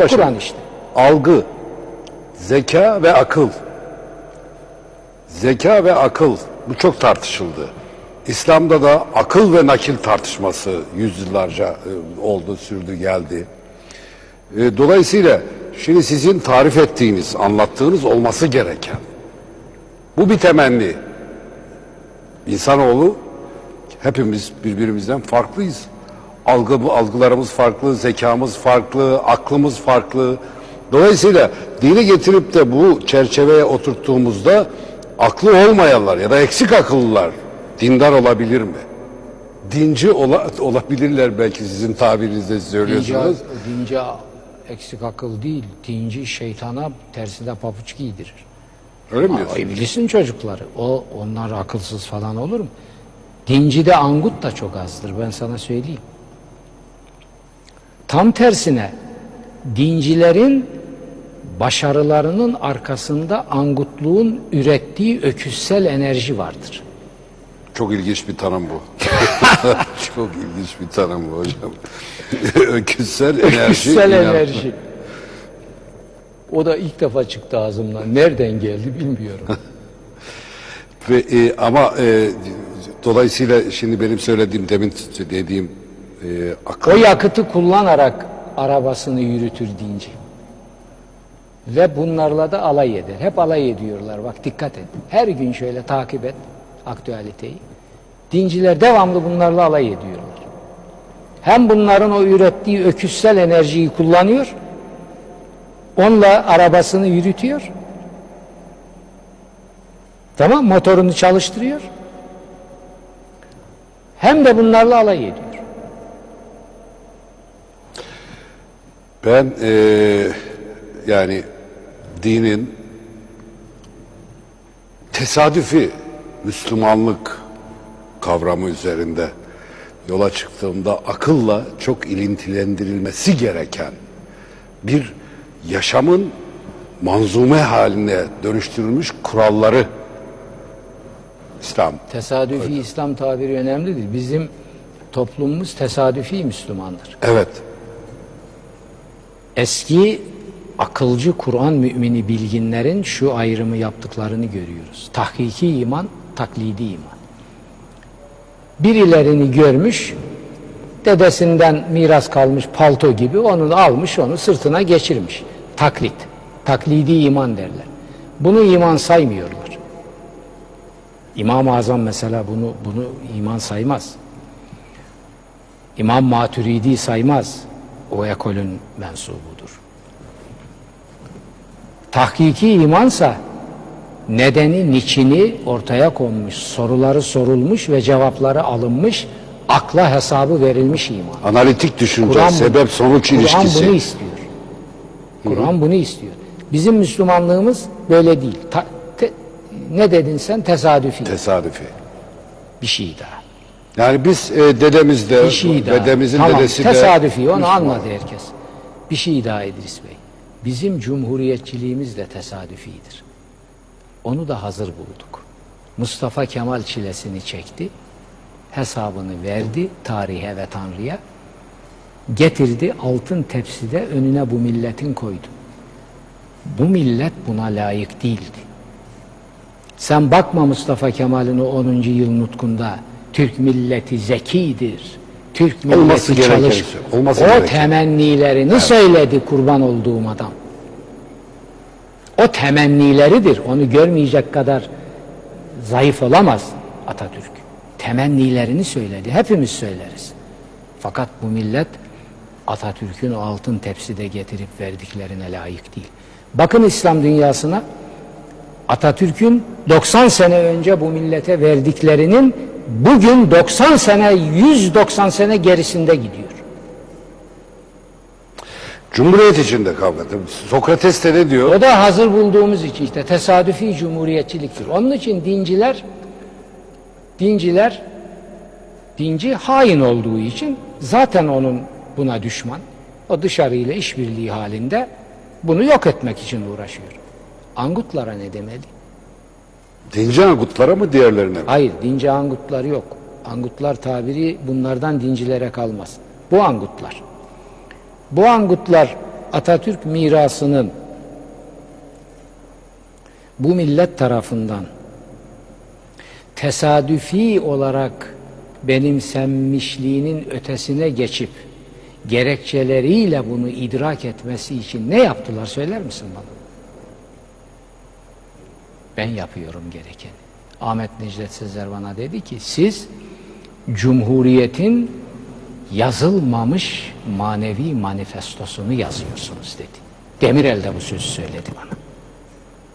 Paşa, Kur'an işte. Algı, zeka ve akıl. Zeka ve akıl bu çok tartışıldı. İslam'da da akıl ve nakil tartışması yüzyıllarca e, oldu, sürdü, geldi. E, Dolayısıyla şimdi sizin tarif ettiğiniz, anlattığınız olması gereken bu bir temenni. İnsanoğlu hepimiz birbirimizden farklıyız. Algı, algılarımız farklı, zekamız farklı, aklımız farklı. Dolayısıyla dini getirip de bu çerçeveye oturttuğumuzda aklı olmayanlar ya da eksik akıllılar dindar olabilir mi? Dinci ola- olabilirler belki sizin tabirinizde Dinci, söylüyorsunuz. dinci eksik akıl değil. Dinci şeytana tersine papuç giydirir. Öyle mi O diyorsunuz? iblisin çocukları. O onlar akılsız falan olur mu? Dincide angut da çok azdır ben sana söyleyeyim. Tam tersine dincilerin başarılarının arkasında angutluğun ürettiği öküzsel enerji vardır. Çok ilginç bir tanım bu. Çok ilginç bir tanım bu hocam. Öküzsel enerji. Öküzsel enerji. O da ilk defa çıktı ağzımdan. Nereden geldi bilmiyorum. Ve, e, ama e, dolayısıyla şimdi benim söylediğim demin dediğim e, akıl O yakıtı kullanarak arabasını yürütür dinci. Ve bunlarla da alay eder. Hep alay ediyorlar. Bak dikkat et. Her gün şöyle takip et aktüeliteyi. Dinciler devamlı bunlarla alay ediyorlar. Hem bunların o ürettiği öküzsel enerjiyi kullanıyor. Onunla arabasını yürütüyor. Tamam motorunu çalıştırıyor. Hem de bunlarla alay ediyor. Ben e, yani dinin tesadüfi Müslümanlık kavramı üzerinde yola çıktığımda akılla çok ilintilendirilmesi gereken bir yaşamın manzume haline dönüştürülmüş kuralları İslam Tesadüfi İslam tabiri önemlidir. Bizim toplumumuz tesadüfi Müslümandır. Evet. Eski akılcı Kur'an mümini bilginlerin şu ayrımı yaptıklarını görüyoruz. Tahkiki iman, taklidi iman. Birilerini görmüş, dedesinden miras kalmış palto gibi onu da almış, onu sırtına geçirmiş. Taklit, taklidi iman derler. Bunu iman saymıyorlar. İmam-ı Azam mesela bunu bunu iman saymaz. İmam Maturidi saymaz. O ekolün mensubudur. Tahkiki imansa nedeni, niçini ortaya konmuş, soruları sorulmuş ve cevapları alınmış, akla hesabı verilmiş iman. Analitik düşünce, Kur'an sebep sonuç Kur'an ilişkisi. bunu istiyor. Kur'an bunu istiyor. Bizim Müslümanlığımız böyle değil. Ta- te- ne dedin sen? Tesadüfi. Tesadüfi. bir şey daha. Yani biz e, dedemiz de, Bir şey daha. dedemizin tamam, dedesi de tesadüfi onu anladı herkes. Bir şey daha İdris Bey. Bizim cumhuriyetçiliğimiz de tesadüfidir. Onu da hazır bulduk. Mustafa Kemal çilesini çekti. Hesabını verdi tarihe ve Tanrı'ya. Getirdi altın tepside önüne bu milletin koydu. Bu millet buna layık değildi. Sen bakma Mustafa Kemal'in o 10. yıl nutkunda Türk milleti zekidir. Türk milleti Olması gereken çalış. şey, olması o gereken. temennilerini söyledi kurban olduğum adam. O temennileridir. Onu görmeyecek kadar zayıf olamaz Atatürk. Temennilerini söyledi. Hepimiz söyleriz. Fakat bu millet Atatürk'ün altın tepside getirip verdiklerine layık değil. Bakın İslam dünyasına Atatürk'ün 90 sene önce bu millete verdiklerinin bugün 90 sene 190 sene gerisinde gidiyor. Cumhuriyet içinde kavga. Sokrates de ne diyor? O da hazır bulduğumuz için işte tesadüfi cumhuriyetçiliktir. Onun için dinciler dinciler dinci hain olduğu için zaten onun buna düşman. O dışarıyla işbirliği halinde bunu yok etmek için uğraşıyor. Angutlara ne demeli? Dinci angutlara mı diğerlerine mi? Hayır, dinci angutlar yok. Angutlar tabiri bunlardan dincilere kalmaz. Bu angutlar. Bu angutlar Atatürk mirasının bu millet tarafından tesadüfi olarak benimsenmişliğinin ötesine geçip gerekçeleriyle bunu idrak etmesi için ne yaptılar söyler misin bana? Ben yapıyorum gerekeni. Ahmet Necdet Sezer bana dedi ki siz Cumhuriyet'in yazılmamış manevi manifestosunu yazıyorsunuz dedi. Demirel de bu sözü söyledi bana.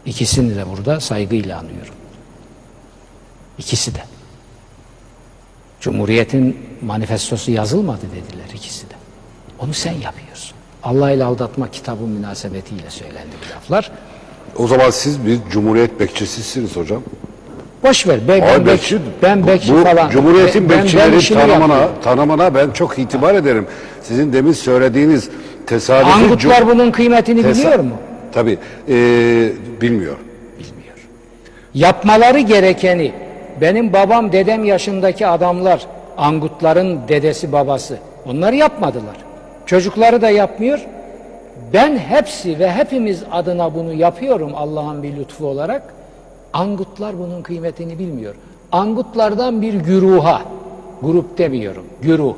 İkisini de burada saygıyla anıyorum. İkisi de. Cumhuriyet'in manifestosu yazılmadı dediler ikisi de. Onu sen yapıyorsun. Allah ile aldatma kitabı münasebetiyle söylendi bu laflar. O zaman siz bir cumhuriyet bekçisisiniz hocam. Boş ver. Ben, ben, bekçi, ben bu- bekçi bu falan. Cumhuriyetin Ben- bekçileri işimi tanımana, yapıyorum. tanımana ben çok itibar ederim. Sizin demin söylediğiniz tesadüfi... Angutlar bunun kıymetini tesa- biliyor mu? Tabii. ee, bilmiyor. Bilmiyor. Yapmaları gerekeni benim babam dedem yaşındaki adamlar Angutların dedesi babası onları yapmadılar. Çocukları da yapmıyor. Ben hepsi ve hepimiz adına bunu yapıyorum Allah'ın bir lütfu olarak. Angutlar bunun kıymetini bilmiyor. Angutlardan bir güruha, grup demiyorum, güruh.